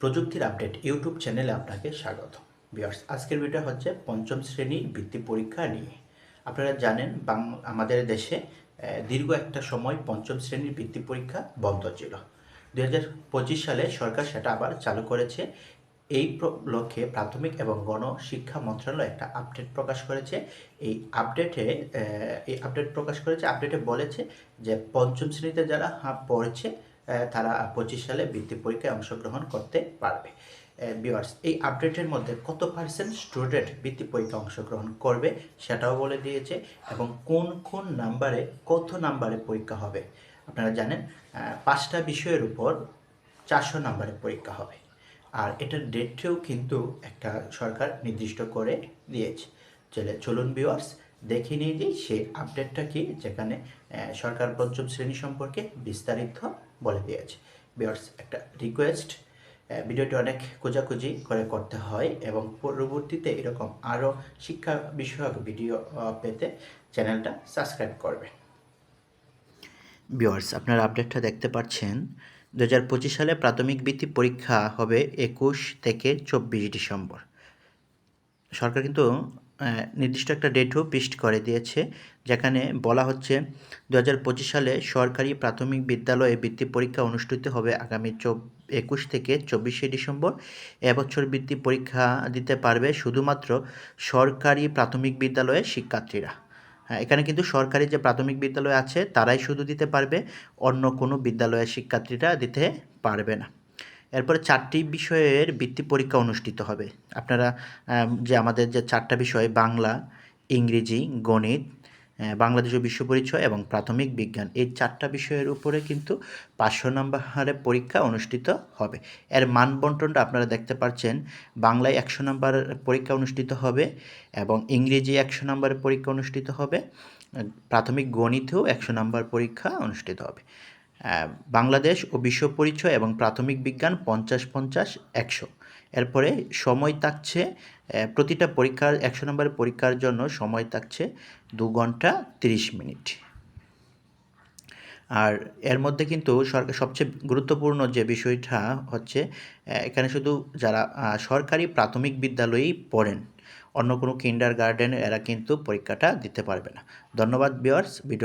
প্রযুক্তির update YouTube চ্যানেলে আপনাকে স্বাগত। বিয়ার্স আজকের ভিডিও হচ্ছে পঞ্চম শ্রেণির বৃত্তি পরীক্ষা নিয়ে। আপনারা জানেন আমাদের দেশে দীর্ঘ একটা সময় পঞ্চম শ্রেণির বৃত্তি পরীক্ষা বন্ধ ছিল। দু হাজার পঁচিশ সালে সরকার সেটা আবার চালু করেছে। এই লক্ষ্যে প্রাথমিক এবং গণশিক্ষা মন্ত্রণালয় একটা আপডেট প্রকাশ করেছে। এই আপডেটে এই আপডেট প্রকাশ করেছে, আপডেটে বলেছে যে পঞ্চম শ্রেণীতে যারা পড়েছে তারা পঁচিশ সালে বৃত্তি পরীক্ষায় অংশগ্রহণ করতে পারবে। বিওয়ার্স এই আপডেটের মধ্যে কত পার্সেন্ট স্টুডেন্ট বৃত্তি পরীক্ষা অংশগ্রহণ করবে সেটাও বলে দিয়েছে এবং কোন কোন নাম্বারে কত নাম্বারে পরীক্ষা হবে আপনারা জানেন পাঁচটা বিষয়ের উপর চারশো নাম্বারে পরীক্ষা হবে। আর এটার ডেটটিও কিন্তু একটা সরকার নির্দিষ্ট করে দিয়েছে। চলে, চলুন ভিউয়ার্স দেখে নিয়ে যাই সেই আপডেটটা কি যেখানে সরকার পঞ্চম শ্রেণি সম্পর্কে বিস্তারিত বলে দিয়েছে। ভিউয়ার্স একটা রিকোয়েস্ট ভিডিওটি অনেক খোঁজাখুঁজি করে করতে হয় এবং পরবর্তীতে এরকম আরও শিক্ষা বিষয়ক ভিডিও পেতে চ্যানেলটা সাবস্ক্রাইব করবেন ভিউয়ার্স আপনারা আপডেটটা দেখতে পাচ্ছেন দু হাজার পঁচিশ সালে প্রাথমিক বৃত্তি পরীক্ষা হবে একুশ থেকে চব্বিশ ডিসেম্বর। সরকার কিন্তু নির্দিষ্ট একটা ডেটও পিস্ট করে দিয়েছে, যেখানে বলা হচ্ছে দু হাজার পঁচিশ সালে সরকারি প্রাথমিক বিদ্যালয়ে বৃত্তি পরীক্ষা অনুষ্ঠিত হবে আগামী একুশ থেকে চব্বিশে ডিসেম্বর। এবছর বৃত্তি পরীক্ষা দিতে পারবে শুধুমাত্র সরকারি প্রাথমিক বিদ্যালয়ের শিক্ষার্থীরা। হ্যাঁ এখানে কিন্তু সরকারি যে প্রাথমিক বিদ্যালয় আছে, তারাই শুধু দিতে পারবে, অন্য কোনো বিদ্যালয়ের শিক্ষার্থীরা দিতে পারবে না। এরপরে চারটি বিষয়ের বৃত্তি পরীক্ষা অনুষ্ঠিত হবে। আপনারা যে আমাদের যে চারটা বিষয়, বাংলা, ইংরেজি, গণিত বাংলাদেশ বিশ্ব পরিচয় এবং প্রাথমিক বিজ্ঞান, এই চারটা বিষয়ের উপরে কিন্তু পাঁচশো নম্বর হারে পরীক্ষা অনুষ্ঠিত হবে। এর মান বন্টনটা আপনারা দেখতে পাচ্ছেন, বাংলায় একশো নম্বর পরীক্ষা অনুষ্ঠিত হবে এবং ইংরেজি একশো নম্বরের পরীক্ষা অনুষ্ঠিত হবে, প্রাথমিক গণিতেও একশো নম্বর পরীক্ষা অনুষ্ঠিত হবে। বাংলাদেশ ও বিশ্ব পরিচয় এবং প্রাথমিক বিজ্ঞান পঞ্চাশ পঞ্চাশ একশো। এরপরে সময় থাকছে প্রতিটা পরীক্ষার একশো নম্বরের পরীক্ষার জন্য সময় থাকছে দু ঘণ্টা তিরিশ মিনিট। আর এর মধ্যে কিন্তু সরকার, সবচেয়ে গুরুত্বপূর্ণ যে বিষয়টা হচ্ছে এখানে শুধু যারা সরকারি প্রাথমিক বিদ্যালয়েই পড়েন, অন্য কোনো কিন্ডার গার্ডেন এরা কিন্তু পরীক্ষাটা দিতে পারবে না। ধন্যবাদ বিয়ার্স ভিডিও